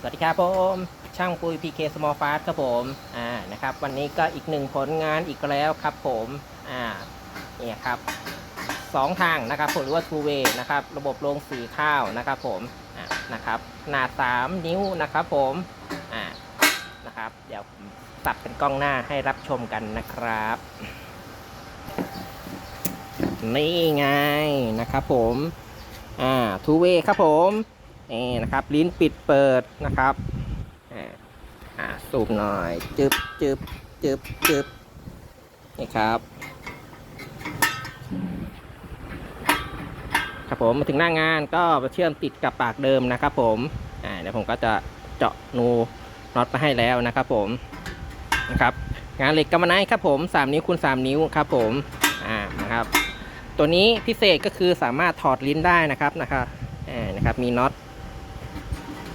สวัสดีครับผมช่างปุย PK Small Fast ครับผมอ่านะครับวันนี้ก็อีกหนึ่งผลงานอีกแล้วครับผมอ่าเนี่ยครับสองทางนะครับผมหรือว่า two way นะครับระบบลงสีข้าวนะครับผมอ่านะครับขนาด3นิ้วนะครับผมอ่านะครับเดี๋ยวตัดเป็นกล้องหน้าให้รับชมกันนะครับ นี่ไงนะครับผมอ่า two way ครับผม นี่นะครับ ลิ้นปิดเปิดนะครับอ่าสูบหน่อย จึบจึบจึบจึบนี่ครับครับผมมาถึงหน้างานก็มาเชื่อมติดกับปากเดิมนะครับ ผมอ่าเดี๋ยวผมก็จะเจาะนูน็อตมาให้แล้วนะครับผมนะครับ งานเหล็กกำมะไนครับผม 3 นิ้วคูณ3 นิ้วครับผมอ่านะครับ ตัวนี้พิเศษก็คือสามารถถอดลิ้นได้นะครับนะครับอ่านะครับมีน็อต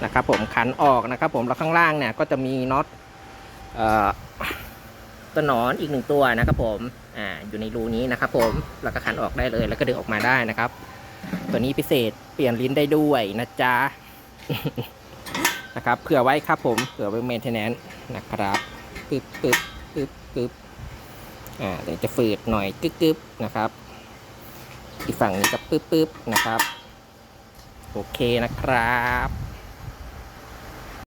นะครับผมขันออกนะครับผมแล้วข้างล่างเนี่ยก็จะมีน็อตเอ่อตนอนอีกหนึ่งตัวนะครับผมอ่าอยู่ในรูนี้นะครับผมแล้วก็ขันออกได้เลยแล้วก็ดึงออกมาได้นะครับ ตัวนี้พิเศษเปลี่ยนลิ้นได้ด้วยนะจ๊ะนะครับเผื่อไว้ครับผมเผื่อไว้เมนเทนแนนนะครับปึ๊บปึ๊บปึ๊บปึ๊บอ่าเดี๋ยวจะฝืดหน่อยกึ๊บกึ๊บนะครับ อีกฝั่งนี้ก็ปึ๊บปึ๊บนะครับ โอเคนะครับ